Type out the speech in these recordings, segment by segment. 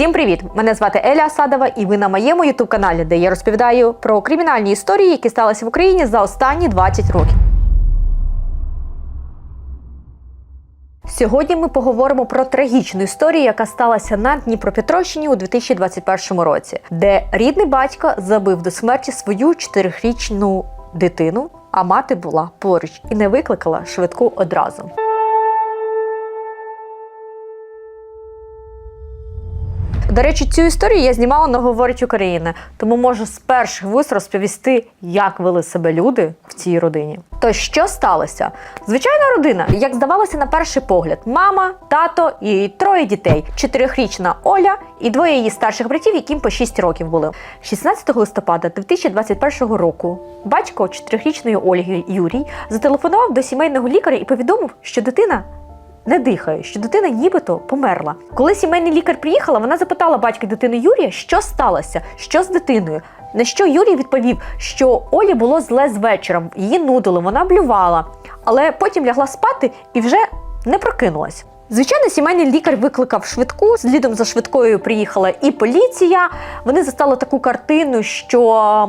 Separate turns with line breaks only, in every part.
Всім привіт! Мене звати Еля Асадова, і ви на моєму ютуб каналі, де я розповідаю про кримінальні історії, які сталися в Україні за останні 20 років. Сьогодні ми поговоримо про трагічну історію, яка сталася на Дніпропетровщині у 2021 році, де рідний батько забив до смерті свою чотирирічну дитину, а мати була поруч і не викликала швидку одразу. До речі, цю історію я знімала на говорить Україна, тому можу з перших вуст розповісти, як вели себе люди в цій родині. То що сталося? Звичайна родина, як здавалося на перший погляд, мама, тато і троє дітей: чотирьохрічна Оля і двоє її старших братів, яким по 6 років було. 16 листопада 2021 року батько чотирьохрічної Ольги Юрій зателефонував до сімейного лікаря і повідомив, що дитина не дихає, що дитина нібито померла. Коли сімейний лікар приїхала, вона запитала батька дитини Юрія, що сталося, що з дитиною. На що Юрій відповів, що Олі було зле з вечора, її нудили, вона блювала, але потім лягла спати і вже не прокинулась. Звичайно, сімейний лікар викликав швидку. Слідом за швидкою приїхала і поліція. Вони застали таку картину, що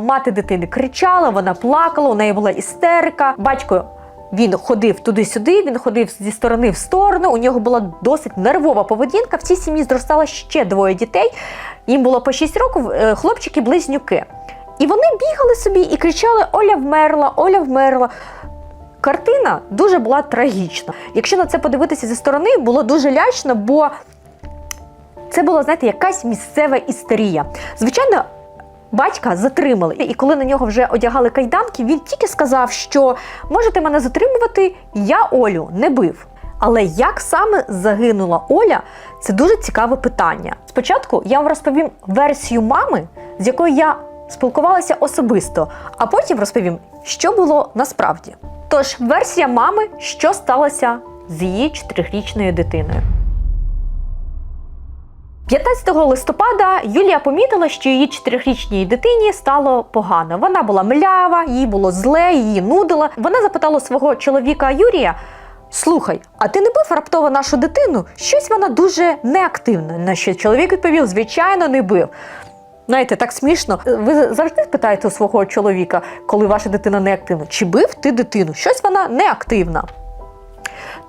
мати дитини кричала, вона плакала, у неї була істерика. Батько він ходив туди-сюди, він ходив зі сторони в сторону. У нього була досить нервова поведінка. В цій сім'ї зростало ще двоє дітей. Їм було по 6 років, е, хлопчики-близнюки. І вони бігали собі і кричали: Оля вмерла, Оля вмерла. Картина дуже була трагічна. Якщо на це подивитися зі сторони, було дуже лячно, бо це була, знаєте, якась місцева істерія. Звичайно, батька затримали, і коли на нього вже одягали кайданки, він тільки сказав, що можете мене затримувати, я Олю не бив. Але як саме загинула Оля, це дуже цікаве питання. Спочатку я вам розповім версію мами, з якою я спілкувалася особисто, а потім розповім, що було насправді. Тож, версія мами, що сталося з її чотирирічною дитиною. 15 листопада Юлія помітила, що її чотирирічній дитині стало погано. Вона була млява, їй було зле, її нудила. Вона запитала свого чоловіка Юрія: Слухай, а ти не бив раптово нашу дитину? Щось вона дуже неактивна. На що чоловік відповів: звичайно, не бив. Знаєте, так смішно. Ви завжди питаєте у свого чоловіка, коли ваша дитина неактивна, чи бив ти дитину? Щось вона неактивна.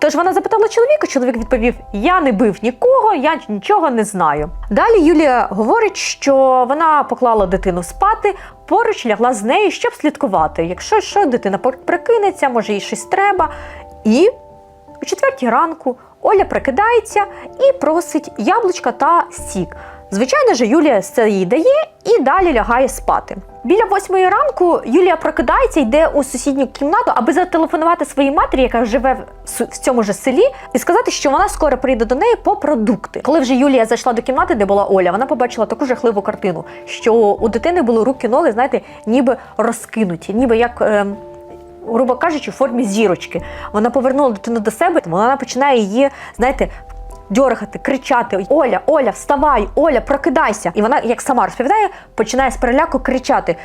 Тож вона запитала чоловіка, чоловік відповів: Я не бив нікого, я нічого не знаю. Далі Юлія говорить, що вона поклала дитину спати, поруч лягла з нею, щоб слідкувати. Якщо що, дитина прикинеться, може їй щось треба. І о четвертій ранку Оля прикидається і просить яблучка та сік. Звичайно ж, Юлія це їй дає і далі лягає спати. Біля восьмої ранку Юлія прокидається, йде у сусідню кімнату, аби зателефонувати своїй матері, яка живе в цьому ж селі, і сказати, що вона скоро прийде до неї по продукти. Коли вже Юлія зайшла до кімнати, де була Оля, вона побачила таку жахливу картину, що у дитини були руки, ноги, знаєте, ніби розкинуті, ніби як. Е Грубо кажучи, в формі зірочки. Вона повернула дитину до себе, вона починає її, знаєте, дьоргати, кричати: Оля, Оля, вставай, Оля, прокидайся. І вона, як сама розповідає, починає з переляку кричати.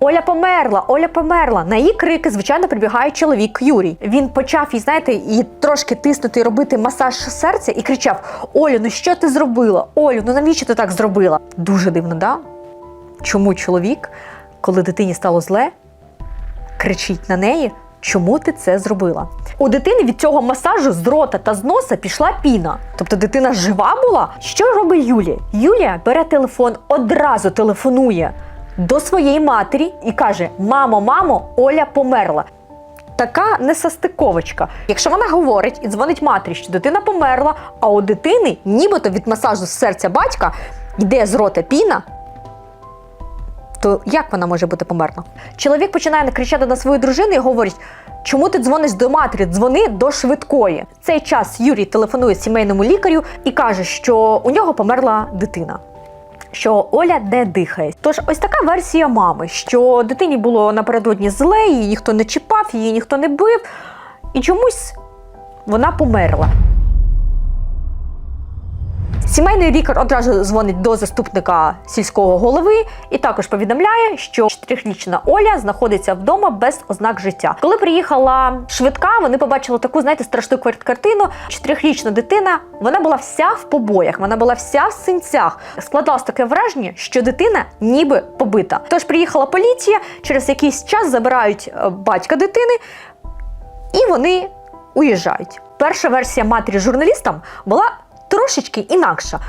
Оля померла, Оля померла. На її крики, звичайно, прибігає чоловік Юрій. Він почав і знаєте, і трошки тиснути, і робити масаж серця і кричав: Олю, ну що ти зробила? Олю, ну навіщо ти так зробила? Дуже дивно, да? Чому чоловік, коли дитині стало зле, кричить на неї? Чому ти це зробила? У дитини від цього масажу з рота та з носа пішла піна. Тобто дитина жива була? Що робить Юлія? Юлія бере телефон, одразу телефонує до своєї матері і каже: Мамо, мамо, Оля померла. Така несостиковочка. Якщо вона говорить і дзвонить матері, що дитина померла, а у дитини, нібито від масажу з серця батька, йде з рота піна, то як вона може бути померла? Чоловік починає кричати на свою дружину і говорить: чому ти дзвониш до матері? Дзвони до швидкої. В цей час Юрій телефонує сімейному лікарю і каже, що у нього померла дитина. Що Оля не дихає. Тож ось така версія мами, що дитині було напередодні зле, її ніхто не чіпав, її ніхто не бив, і чомусь вона померла. Сімейний лікар одразу дзвонить до заступника сільського голови і також повідомляє, що чотирирічна Оля знаходиться вдома без ознак життя. Коли приїхала швидка, вони побачили таку, знаєте, страшну картину. Чотирирічна дитина, вона була вся в побоях, вона була вся в синцях. Складалось таке враження, що дитина ніби побита. Тож приїхала поліція, через якийсь час забирають е, батька дитини, і вони уїжджають. Перша версія матері журналістам була трошечки інакша.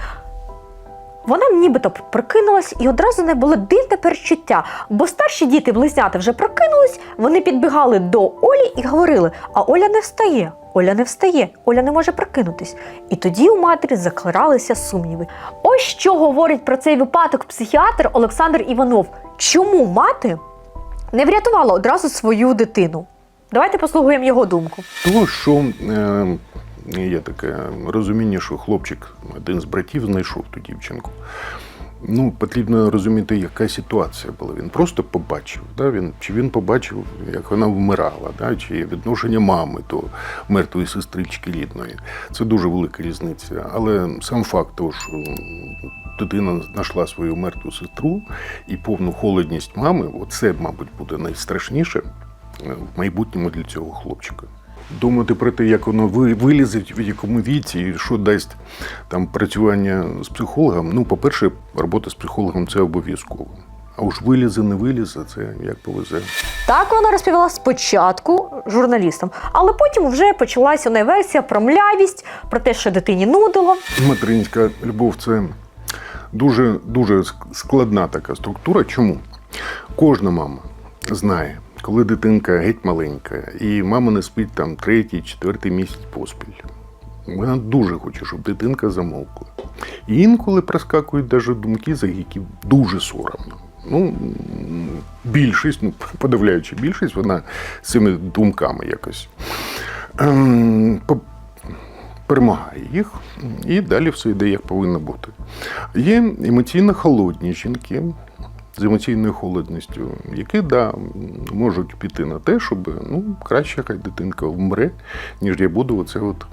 Вона нібито прокинулась і одразу не було дивне перечуття, бо старші діти близнята вже прокинулись, вони підбігали до Олі і говорили: а Оля не встає, Оля не встає, Оля не може прокинутись. І тоді у матері закралися сумніви. Ось що говорить про цей випадок психіатр Олександр Іванов. Чому мати не врятувала одразу свою дитину? Давайте послухаємо його думку.
То, що е, є таке розуміння, що хлопчик, один з братів, знайшов ту дівчинку. Ну, потрібно розуміти, яка ситуація була. Він просто побачив, да? він, чи він побачив, як вона вмирала, да? чи відношення мами до мертвої сестрички рідної. Це дуже велика різниця. Але сам факт того, що дитина знайшла свою мертву сестру і повну холодність мами, оце, мабуть, буде найстрашніше е, в майбутньому для цього хлопчика. Думати про те, як воно ви- вилізе, в якому віці, і що дасть там працювання з психологом. Ну, по-перше, робота з психологом це обов'язково. А уж вилізе, не вилізе, це як повезе.
Так вона розповіла спочатку журналістам, але потім вже почалася у неї версія про млявість, про те, що дитині нудило.
Материнська любов це дуже дуже складна така структура. Чому? Кожна мама знає, коли дитинка геть маленька, і мама не спить там третій, четвертий місяць поспіль. Вона дуже хоче, щоб дитинка замовкла. І інколи проскакують навіть думки, за які дуже соромно. Ну, більшість, ну, подавляюча більшість, вона з цими думками якось ем, перемагає їх, і далі все йде, як повинно бути. Є емоційно холодні жінки з емоційною холодністю, які да, можуть піти на те, щоб ну, краще хай дитинка вмре, ніж я буду оце от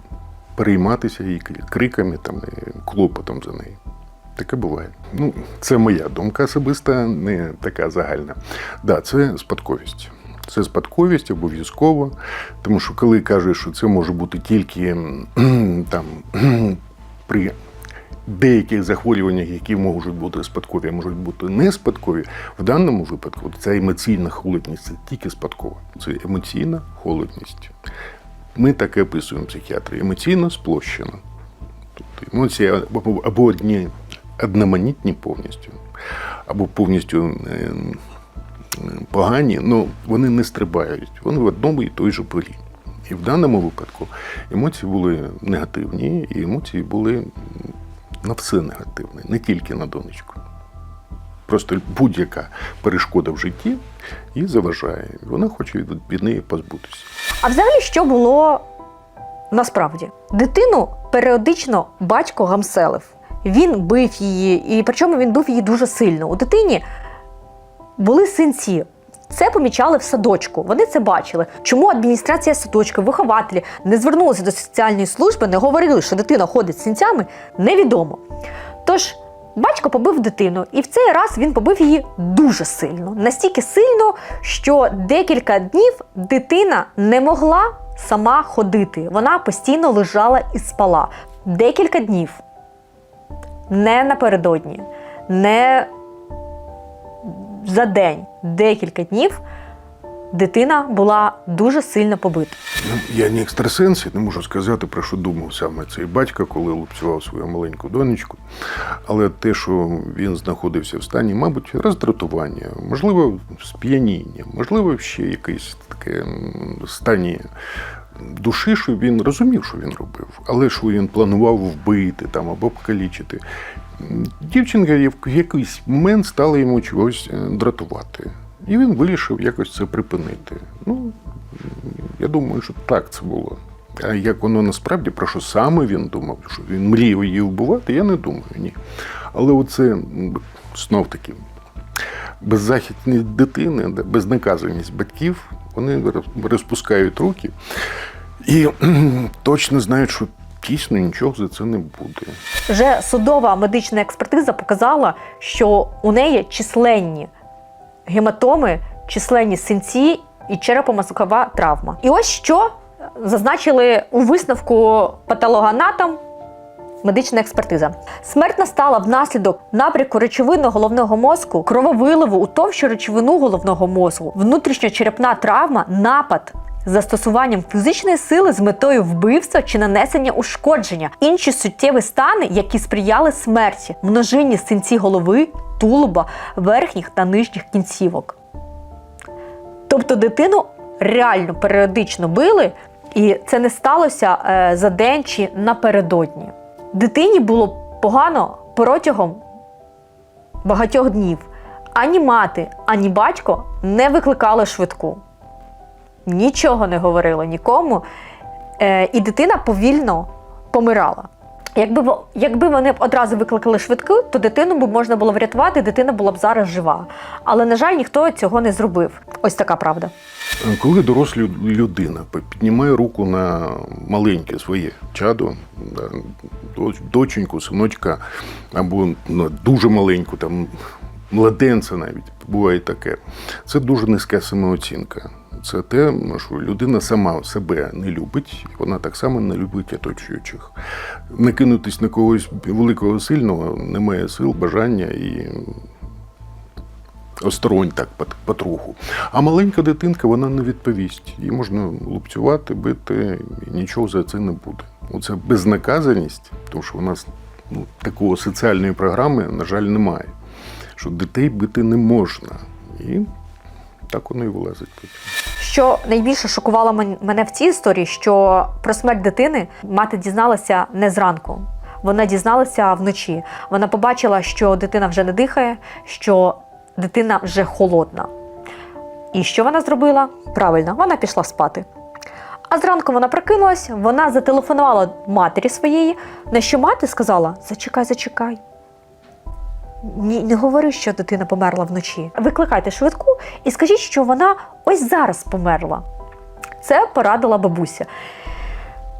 перейматися її криками там, і клопотом за нею. Таке буває. Ну, це моя думка особиста, не така загальна. Да, це спадковість. Це спадковість обов'язково, тому що коли кажуть, що це може бути тільки там при деяких захворюваннях, які можуть бути спадкові, а можуть бути не спадкові, в даному випадку ця емоційна холодність це тільки спадкова. Це емоційна холодність. Ми таке описуємо психіатри. Емоційно сплощена. Тобто емоції або, одні одноманітні повністю, або повністю е, погані, але вони не стрибають. Вони в одному і той же полі. І в даному випадку емоції були негативні, і емоції були на все негативне, не тільки на донечку. Просто будь-яка перешкода в житті їй заважає. Вона хоче від, від неї позбутися.
А взагалі, що було насправді? Дитину періодично батько гамселив. Він бив її, і причому він бив її дуже сильно. У дитині були синці. Це помічали в садочку. Вони це бачили. Чому адміністрація садочка, вихователі не звернулися до соціальної служби, не говорили, що дитина ходить з синцями, невідомо. Тож батько побив дитину, і в цей раз він побив її дуже сильно. Настільки сильно, що декілька днів дитина не могла сама ходити. Вона постійно лежала і спала. Декілька днів. Не напередодні, не за день, декілька днів дитина була дуже сильно побита.
Ну, Я не екстрасенс, я не можу сказати, про що думав саме цей батько, коли лупцював свою маленьку донечку. Але те, що він знаходився в стані, мабуть, роздратування, можливо, сп'яніння, можливо, ще якесь таке стані душі, що він розумів, що він робив, але що він планував вбити там або покалічити. Дівчинка в якийсь момент стала йому чогось е, дратувати. І він вирішив якось це припинити. Ну, я думаю, що так це було. А як воно насправді, про що саме він думав, що він мріяв її вбивати, я не думаю, ні. Але оце знов таки беззахисність дитини, безнаказаність батьків, вони розпускають руки і точно знають, що дійсно нічого за це не буде.
Вже судова медична експертиза показала, що у неї численні гематоми, численні синці і черепно-мозкова травма. І ось що зазначили у висновку патологоанатом Медична експертиза. Смерть настала внаслідок напряку речовини головного мозку, крововиливу у товщу речовину головного мозку, внутрішньочерепна травма, напад застосуванням фізичної сили з метою вбивства чи нанесення ушкодження, інші суттєві стани, які сприяли смерті, множинні синці голови, тулуба, верхніх та нижніх кінцівок. Тобто дитину реально періодично били, і це не сталося е, за день чи напередодні. Дитині було погано протягом багатьох днів. Ані мати, ані батько не викликали швидку. Нічого не говорили нікому. Е, і дитина повільно помирала. Якби, якби вони б одразу викликали швидку, то дитину б можна було врятувати, дитина була б зараз жива. Але, на жаль, ніхто цього не зробив. Ось така правда.
Коли доросла людина піднімає руку на маленьке своє чадо, доченьку, синочка, або ну, дуже маленьку, там, младенця навіть, буває таке, це дуже низька самооцінка. Це те, що людина сама себе не любить, вона так само не любить оточуючих. Накинутись на когось великого сильного немає сил, бажання і осторонь так потроху. А маленька дитинка вона не відповість. Її можна лупцювати, бити, і нічого за це не буде. Оце безнаказаність, тому що у нас ну, такої соціальної програми, на жаль, немає. Що дітей бити не можна. І так воно і вилазить потім.
Що найбільше шокувало мене в цій історії, що про смерть дитини мати дізналася не зранку. Вона дізналася вночі. Вона побачила, що дитина вже не дихає, що дитина вже холодна. І що вона зробила? Правильно, вона пішла спати. А зранку вона прокинулась, вона зателефонувала матері своєї, на що мати сказала: Зачекай, зачекай. Ні, не говори, що дитина померла вночі. Викликайте швидку і скажіть, що вона ось зараз померла. Це порадила бабуся,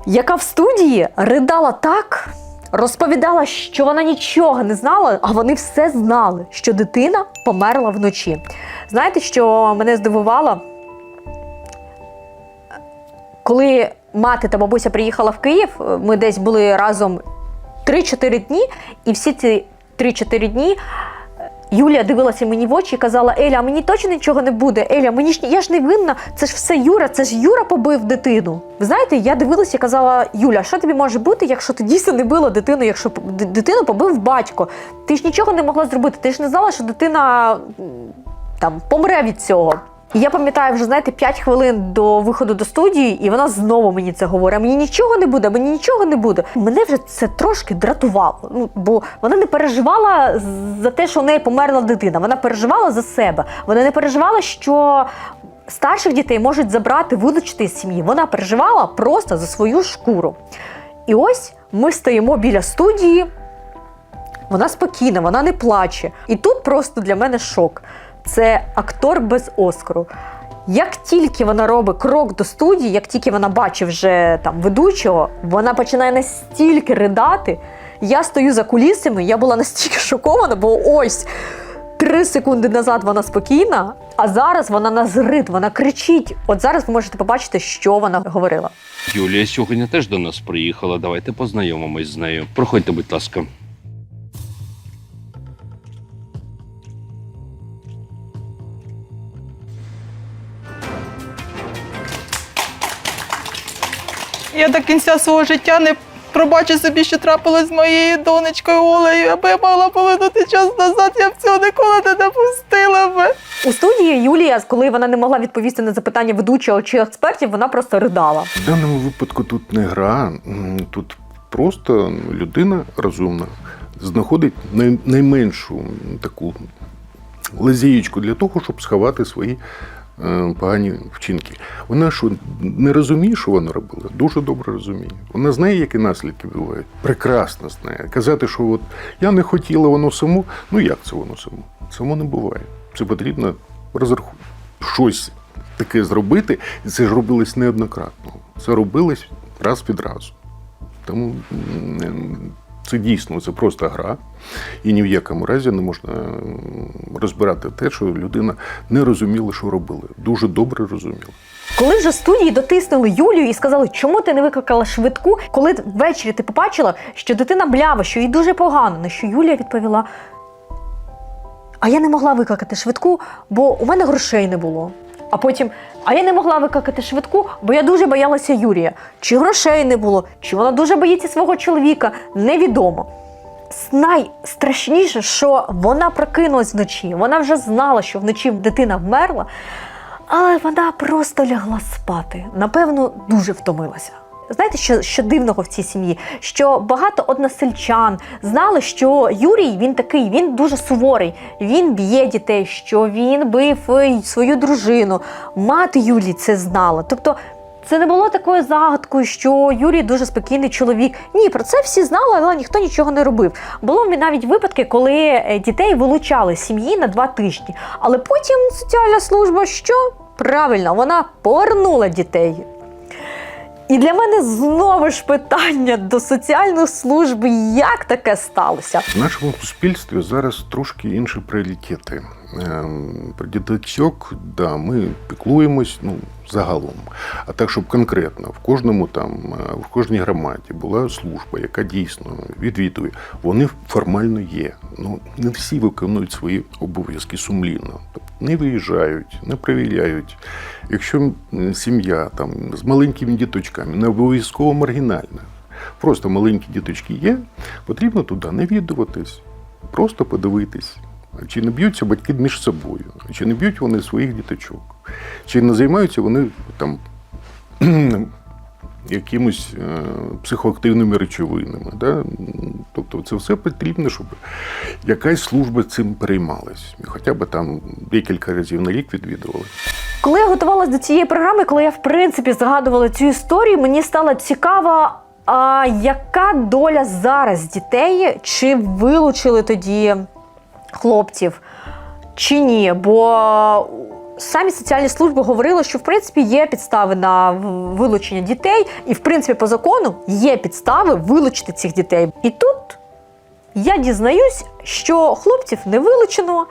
яка в студії ридала так, розповідала, що вона нічого не знала, а вони все знали, що дитина померла вночі. Знаєте, що мене здивувало? Коли мати та бабуся приїхала в Київ, ми десь були разом 3-4 дні, і всі ці 3-4 дні Юлія дивилася мені в очі і казала: Еля, а мені точно нічого не буде. Еля, мені ж я ж не винна, це ж все Юра, це ж Юра побив дитину. Ви знаєте, я дивилася і казала: Юля, що тобі може бути, якщо ти дійсно не била дитину, якщо дитину побив батько? Ти ж нічого не могла зробити. Ти ж не знала, що дитина там помре від цього. І я пам'ятаю вже, знаєте, 5 хвилин до виходу до студії, і вона знову мені це говорить. Мені нічого не буде, мені нічого не буде. Мене вже це трошки дратувало. Ну, бо вона не переживала за те, що у неї померла дитина. Вона переживала за себе. Вона не переживала, що старших дітей можуть забрати, вилучити з сім'ї. Вона переживала просто за свою шкуру. І ось ми стоїмо біля студії. Вона спокійна, вона не плаче. І тут просто для мене шок. Це актор без Оскару. Як тільки вона робить крок до студії, як тільки вона бачить вже там ведучого, вона починає настільки ридати. Я стою за кулісами, я була настільки шокована, бо ось три секунди назад вона спокійна, а зараз вона на зрид, вона кричить. От зараз ви можете побачити, що вона говорила.
Юлія сьогодні теж до нас приїхала. Давайте познайомимось з нею. Проходьте, будь ласка.
Я до кінця свого життя не пробачу собі, що трапилось з моєю донечкою Олею. Аби я могла повернути час назад, я б цього ніколи не допустила би.
У студії Юлія, коли вона не могла відповісти на запитання ведучого чи експертів, вона просто ридала.
В даному випадку тут не гра, тут просто людина розумна знаходить найменшу таку лазієчку для того, щоб сховати свої погані вчинки. Вона що не розуміє, що вона робила? Дуже добре розуміє. Вона знає, які наслідки бувають. Прекрасно знає. Казати, що от я не хотіла воно само. Ну як це воно само? Само не буває. Це потрібно розрахувати. Щось таке зробити, і це ж робилось неоднократно. Це робилось раз від разу. Тому це дійсно це просто гра. І ні в якому разі не можна розбирати те, що людина не розуміла, що робила. Дуже добре розуміла.
Коли вже студії дотиснули Юлію і сказали, чому ти не викликала швидку, коли ввечері ти побачила, що дитина блява, що їй дуже погано, на що Юлія відповіла: А я не могла викликати швидку, бо у мене грошей не було. А потім, а я не могла викликати швидку, бо я дуже боялася Юрія. Чи грошей не було, чи вона дуже боїться свого чоловіка, невідомо. Найстрашніше, що вона прокинулась вночі. Вона вже знала, що вночі дитина вмерла, але вона просто лягла спати. Напевно, дуже втомилася. Знаєте, що, що дивного в цій сім'ї? Що багато односельчан знали, що Юрій він такий, він дуже суворий, він б'є дітей, що він бив е, свою дружину. Мати Юлії це знала. Тобто це не було такою загадкою, що Юрій дуже спокійний чоловік. Ні, про це всі знали, але ніхто нічого не робив. Було навіть випадки, коли е, дітей вилучали з сім'ї на два тижні. Але потім соціальна служба що? Правильно, вона повернула дітей. І для мене знову ж питання до соціальної служби, як таке сталося?
В нашому суспільстві зараз трошки інші пріоритети. Ем, Про діточок, да, ми піклуємось ну, загалом. А так, щоб конкретно в кожному там, е, в кожній громаді була служба, яка дійсно відвідує, вони формально є. Ну не всі виконують свої обов'язки сумлінно. Тобто не виїжджають, не перевіряють. Якщо сім'я там з маленькими діточками, не обов'язково маргінальна. Просто маленькі діточки є, потрібно туди навідуватись, просто подивитись, чи не б'ються батьки між собою, чи не б'ють вони своїх діточок, чи не займаються вони там якимось е, психоактивними речовинами. Да? Тобто це все потрібно, щоб якась служба цим переймалась. Хоча б там декілька разів на рік відвідували.
Коли я готувалася до цієї програми, коли я в принципі згадувала цю історію, мені стало цікаво, а яка доля зараз дітей, чи вилучили тоді хлопців, чи ні? Бо самі соціальні служби говорили, що в принципі є підстави на вилучення дітей, і в принципі по закону є підстави вилучити цих дітей. І тут я дізнаюсь, що хлопців не вилучено.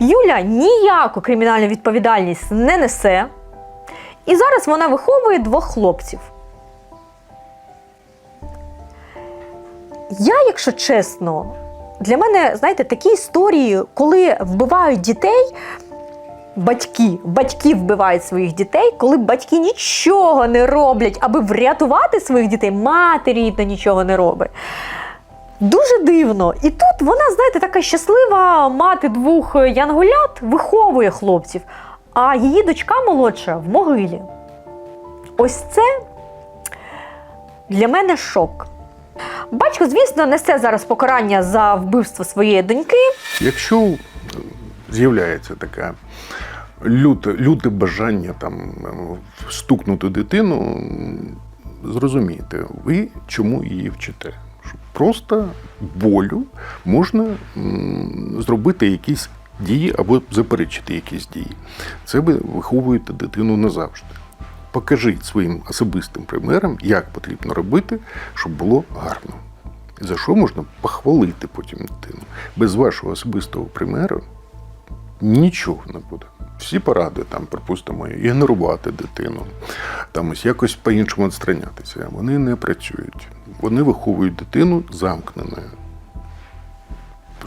Юля ніяку кримінальну відповідальність не несе. І зараз вона виховує двох хлопців. Я, якщо чесно, для мене, знаєте, такі історії, коли вбивають дітей, батьки, батьки вбивають своїх дітей, коли батьки нічого не роблять, аби врятувати своїх дітей, мати рідна нічого не робить. Дуже дивно. І тут вона, знаєте, така щаслива мати двох янголят, виховує хлопців, а її дочка молодша в могилі. Ось це для мене шок. Батько, звісно, несе зараз покарання за вбивство своєї доньки.
Якщо з'являється таке люте, люте бажання там е, стукнути дитину, зрозумійте, ви чому її вчите? Просто болю можна зробити якісь дії або заперечити якісь дії. Це ви виховуєте дитину назавжди. Покажіть своїм особистим примером, як потрібно робити, щоб було гарно. За що можна похвалити потім дитину. Без вашого особистого примеру нічого не буде. Всі поради, там, припустимо, ігнорувати дитину, там ось якось по-іншому відстранятися, вони не працюють. Вони виховують дитину замкненою.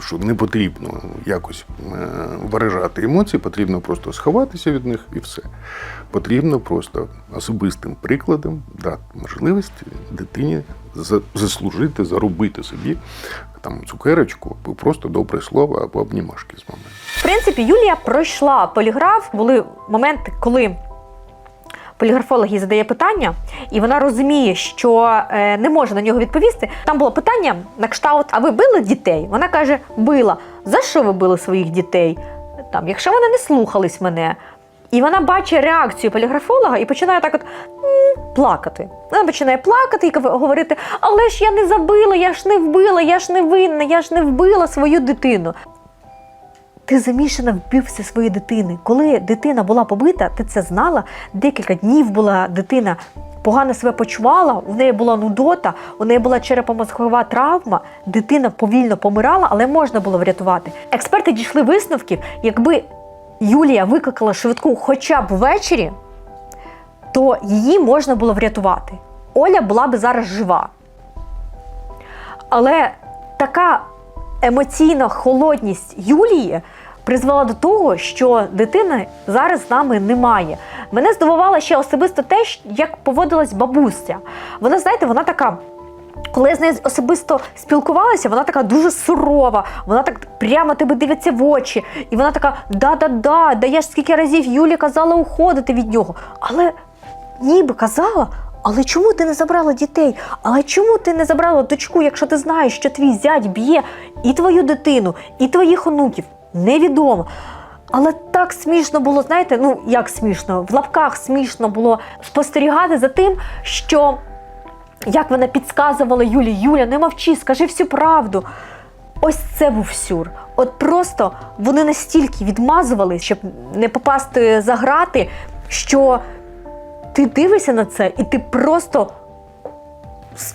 Що не потрібно якось е, виражати емоції, потрібно просто сховатися від них і все. Потрібно просто особистим прикладом дати можливість дитині за- заслужити, заробити собі там цукерочку, або просто добре слово, або обнімашки з мамою.
В принципі, Юлія пройшла поліграф. Були моменти, коли поліграфолог задає питання, і вона розуміє, що е, не може на нього відповісти. Там було питання на кшталт: а ви били дітей? Вона каже: била. За що ви били своїх дітей? Там, якщо вони не слухались мене. І вона бачить реакцію поліграфолога і починає так от плакати. Вона починає плакати і говорити: але ж я не забила, я ж не вбила, я ж не винна, я ж не вбила свою дитину. Ти замішана в своєї дитини. Коли дитина була побита, ти це знала. Декілька днів була дитина погано себе почувала, у неї була нудота, у неї була черепомозгова травма, дитина повільно помирала, але можна було врятувати. Експерти дійшли висновків, якби Юлія викликала швидку хоча б ввечері, то її можна було врятувати. Оля була би зараз жива. Але така емоційна холодність Юлії призвела до того, що дитини зараз з нами немає. Мене здивувало ще особисто те, як поводилась бабуся. Вона, знаєте, вона така. Коли я з нею особисто спілкувалася, вона така дуже сурова, вона так прямо тебе дивиться в очі. І вона така: да-да-да, да я ж скільки разів Юлі казала уходити від нього. Але ніби казала, але чому ти не забрала дітей? Але чому ти не забрала дочку, якщо ти знаєш, що твій зять б'є і твою дитину, і твоїх онуків? Невідомо. Але так смішно було, знаєте, ну як смішно, в лапках смішно було спостерігати за тим, що як вона підказувала Юлі, Юля, не мовчи, скажи всю правду. Ось це був сюр. От просто вони настільки відмазували, щоб не попасти за грати, що ти дивишся на це, і ти просто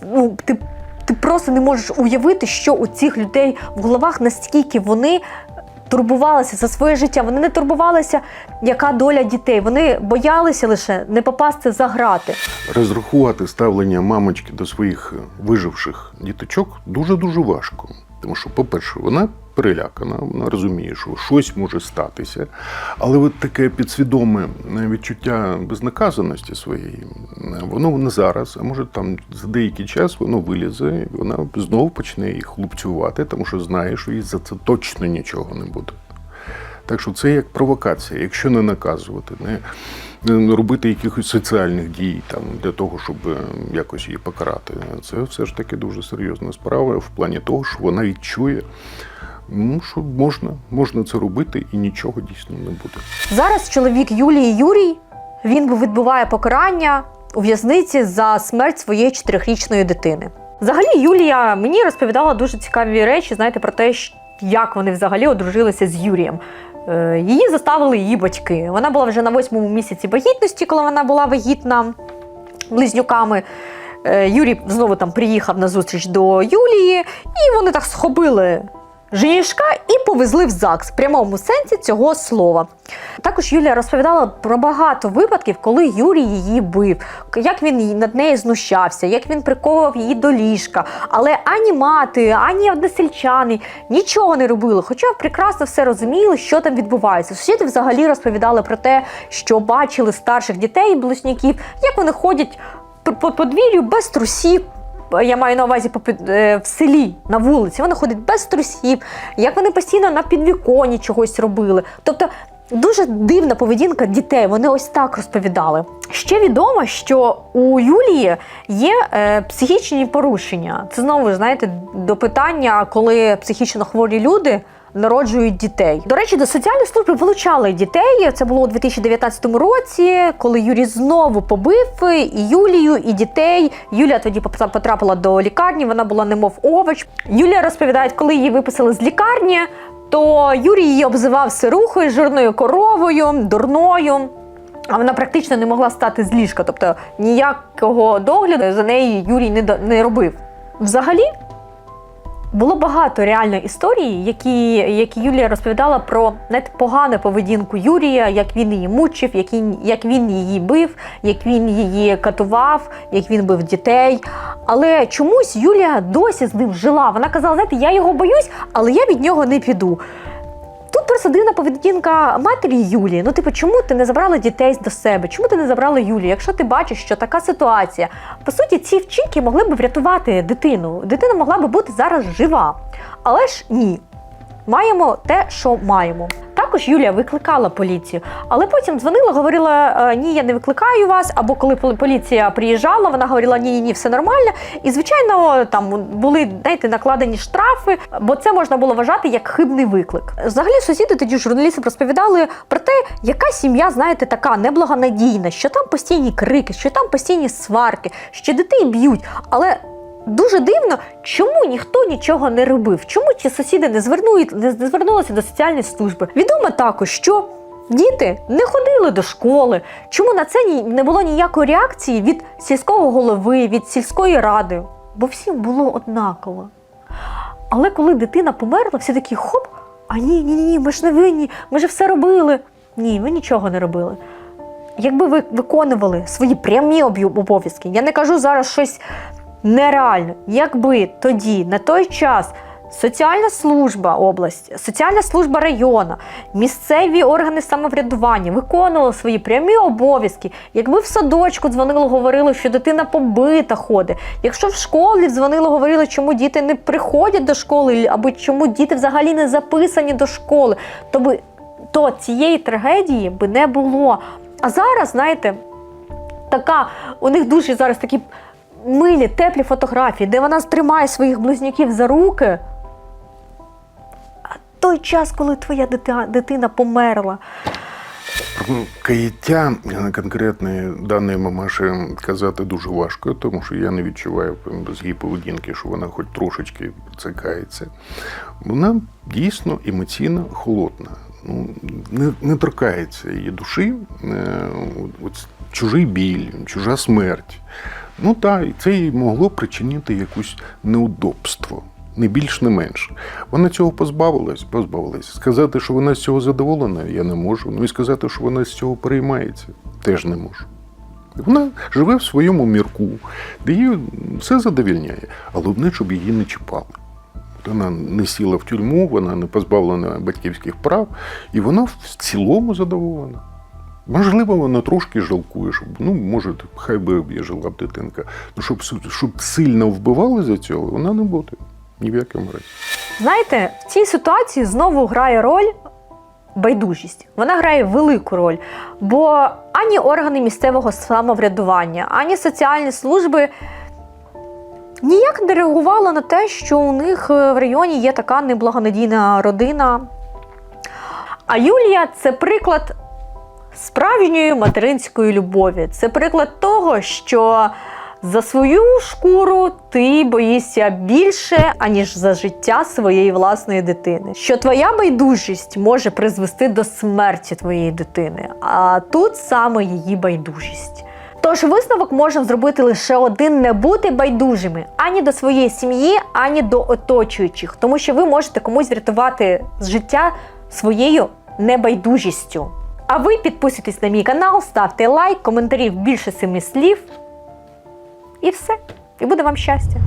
ну, ти, ти просто не можеш уявити, що у цих людей в головах настільки вони турбувалися за своє життя. Вони не турбувалися, яка доля дітей. Вони боялися лише не попасти за грати.
Розрахувати ставлення мамочки до своїх е, виживших діточок дуже-дуже важко. Тому що, по-перше, вона перелякана, вона розуміє, що щось може статися. Але от таке підсвідоме відчуття безнаказаності своєї, воно не зараз, а може там за деякий час воно вилізе, і вона знову почне їх лупцювати, тому що знає, що їй за це точно нічого не буде. Так що це як провокація, якщо не наказувати, не, не робити якихось соціальних дій там для того, щоб е, якось її покарати. Це все ж таки дуже серйозна справа в плані того, що вона відчує, ну що можна, можна це робити і нічого дійсно не буде.
Зараз чоловік Юлії Юрій він відбуває покарання у в'язниці за смерть своєї чотирьохрічної дитини. Взагалі, Юлія мені розповідала дуже цікаві речі, знаєте, про те, як вони взагалі одружилися з Юрієм. Е, Її заставили її батьки. Вона була вже на восьмому місяці вагітності, коли вона була вагітна близнюками. Е, Юрій знову там приїхав на зустріч до Юлії, і вони так схопили женішка і повезли в ЗАГС в прямому сенсі цього слова. Також Юлія розповідала про багато випадків, коли Юрій її бив, як він над нею знущався, як він приковував її до ліжка. Але ані мати, ані односельчани нічого не робили, хоча прекрасно все розуміли, що там відбувається. Сусіди взагалі розповідали про те, що бачили старших дітей близнюків, як вони ходять по подвір'ю без трусів. Я маю на увазі е, в селі на вулиці. Вони ходять без трусів, як вони постійно на підвіконі чогось робили. Тобто дуже дивна поведінка дітей. Вони ось так розповідали. Ще відомо, що у Юлії є е, психічні порушення. Це знову ж знаєте до питання, коли психічно хворі люди. Народжують дітей. До речі, до соціальної служби вилучали дітей. Це було у 2019 році, коли Юрій знову побив і Юлію, і дітей. Юлія тоді потрапила до лікарні. Вона була немов овоч. Юлія розповідає, коли її виписали з лікарні, то Юрій її обзивав сирухою, жирною коровою, дурною. А вона практично не могла стати з ліжка, тобто ніякого догляду за нею Юрій не, до- не робив. Взагалі, було багато реально історій, які, які Юлія розповідала про навіть погану поведінку Юрія, як він її мучив, як він, як він її бив, як він її катував, як він бив дітей. Але чомусь Юлія досі з ним жила. Вона казала, знаєте, я його боюсь, але я від нього не піду. Тут дивна поведінка матері Юлії. Ну, типу, чому ти не забрала дітей до себе? Чому ти не забрала Юлію? Якщо ти бачиш, що така ситуація, по суті, ці вчинки могли б врятувати дитину. Дитина могла б бути зараз жива. Але ж ні. Маємо те, що маємо. Також Юлія викликала поліцію, але потім дзвонила, говорила: «Е, ні, я не викликаю вас. Або коли пол- поліція приїжджала, вона говорила, ні, ні, ні, все нормально. І звичайно, там були знаєте, накладені штрафи, бо це можна було вважати як хибний виклик. Взагалі, сусіди тоді журналістам розповідали про те, яка сім'я, знаєте, така неблагонадійна, що там постійні крики, що там постійні сварки, що дітей б'ють. Але дуже дивно, чому ніхто нічого не робив, чому ці сусіди не звернули, не звернулися до соціальної служби. Відомо також, що діти не ходили до школи. Чому на це не було ніякої реакції від сільського голови, від сільської ради? Бо всім було однаково. Але коли дитина померла, всі такі хоп, а ні, ні, ні, ми ж не винні, ми ж все робили. Ні, ви нічого не робили. Якби ви виконували свої прямі обов'язки, я не кажу зараз щось нереальне. Якби тоді, на той час, соціальна служба області, соціальна служба району, місцеві органи самоврядування виконували свої прямі обов'язки, якби в садочку дзвонили, говорили, що дитина побита ходить, якщо в школі дзвонили, говорили, чому діти не приходять до школи, або чому діти взагалі не записані до школи, то би то цієї трагедії би не було. А зараз, знаєте, така, у них дуже зараз такі милі, теплі фотографії, де вона тримає своїх близнюків за руки. А той час, коли твоя дитина, померла.
Каяття на конкретної даної мамаші казати дуже важко, тому що я не відчуваю з її поведінки, що вона хоч трошечки цикається. Вона дійсно емоційно холодна. Ну, не, не торкається її душі, е, от чужий біль, чужа смерть. Ну так, і це їй могло причинити якусь неудобство. Не більш, не менш. Вона цього позбавилась, позбавилась. Сказати, що вона з цього задоволена, я не можу. Ну і сказати, що вона з цього переймається, теж не можу. Вона живе в своєму мірку, де її все задовільняє, але головне, щоб її не чіпали. Вона не сіла в тюрму, вона не позбавлена батьківських прав, і вона в цілому задоволена. Можливо, вона трошки жалкує, щоб ну, може, хай би жила б дитинка. Ну, щоб, щоб сильно вбивали за цього, вона не буде. Ні в якому разі.
Знаєте, в цій ситуації знову грає роль байдужість. Вона грає велику роль, бо ані органи місцевого самоврядування, ані соціальні служби ніяк не реагували на те, що у них е, в районі є така неблагонадійна родина. А Юлія це приклад справжньої материнської любові. Це приклад того, що за свою шкуру ти боїшся більше, аніж за життя своєї власної дитини. Що твоя байдужість може призвести до смерті твоєї дитини, а тут саме її байдужість. Тож висновок можна зробити лише один: не бути байдужими ані до своєї сім'ї, ані до оточуючих, тому що ви можете комусь врятувати життя своєю небайдужістю. А ви підписуйтесь на мій канал, ставте лайк, коментарів більше семи слів. І все. І буде вам щастя.